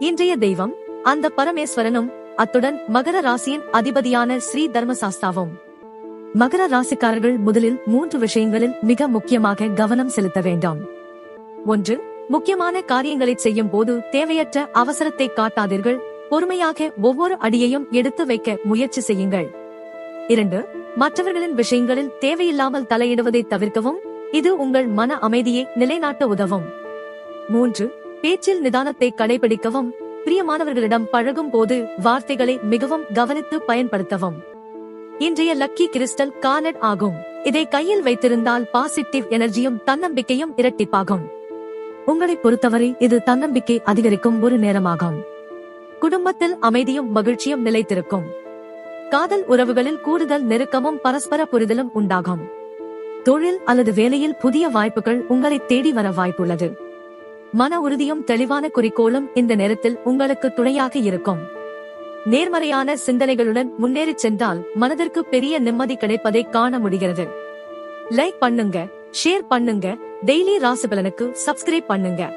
இன்றைய தெய்வம் அந்த பரமேஸ்வரனும் அத்துடன் மகர ராசியின் அதிபதியான ஸ்ரீ தர்மசாஸ்தாவும். மகர ராசிக்காரர்கள் முதலில் மூன்று விஷயங்களில் மிக முக்கியமாக கவனம் செலுத்த வேண்டாம். ஒன்று முக்கியமான காரியங்களை செய்யும் போது தேவையற்ற அவசரத்தை காட்டாதீர்கள். பொறுமையாக ஒவ்வொரு அடியையும் எடுத்து வைக்க முயற்சி செய்யுங்கள். இரண்டு மற்றவர்களின் விஷயங்களில் தேவையில்லாமல் தலையிடுவதை தவிர்க்கவும் இது உங்கள் மன அமைதியை நிலைநாட்ட உதவும். மூன்று பேச்சில் நிதானத்தை கடைபிடிக்கவும் பிரியமானவர்களிடம் பழகும் போது வார்த்தைகளை மிகவும் கவனித்து பயன்படுத்தவும். இன்றைய லக்கி கிறிஸ்டல் கார்னட் ஆகும். இதை கையில் வைத்திருந்தால் பாசிட்டிவ் எனர்ஜியும் தன்னம்பிக்கையும் இரட்டிப்பாகும். உங்களை பொறுத்தவரை இது தன்னம்பிக்கை அதிகரிக்கும் ஒரு நேரமாகும். குடும்பத்தில் அமைதியும் மகிழ்ச்சியும் நிலைத்திருக்கும். காதல் உறவுகளில் கூடுதல் நெருக்கமும் பரஸ்பர புரிதலும் உண்டாகும். தொழில் அல்லது வேலையில் புதிய வாய்ப்புகள் உங்களை தேடி வர வாய்ப்புள்ளது. மன உறுதியும் தெளிவான குறிக்கோளும் இந்த நேரத்தில் உங்களுக்கு துணையாக இருக்கும். நேர்மறையான சிந்தனைகளுடன் முன்னேறிச் சென்றால் மனதிற்கு பெரிய நிம்மதி கிடைப்பதை காண முடிகிறது. லைக் பண்ணுங்க ஷேர் பண்ணுங்க டெய்லி ராசிபலனுக்கு சப்ஸ்கிரைப் பண்ணுங்க.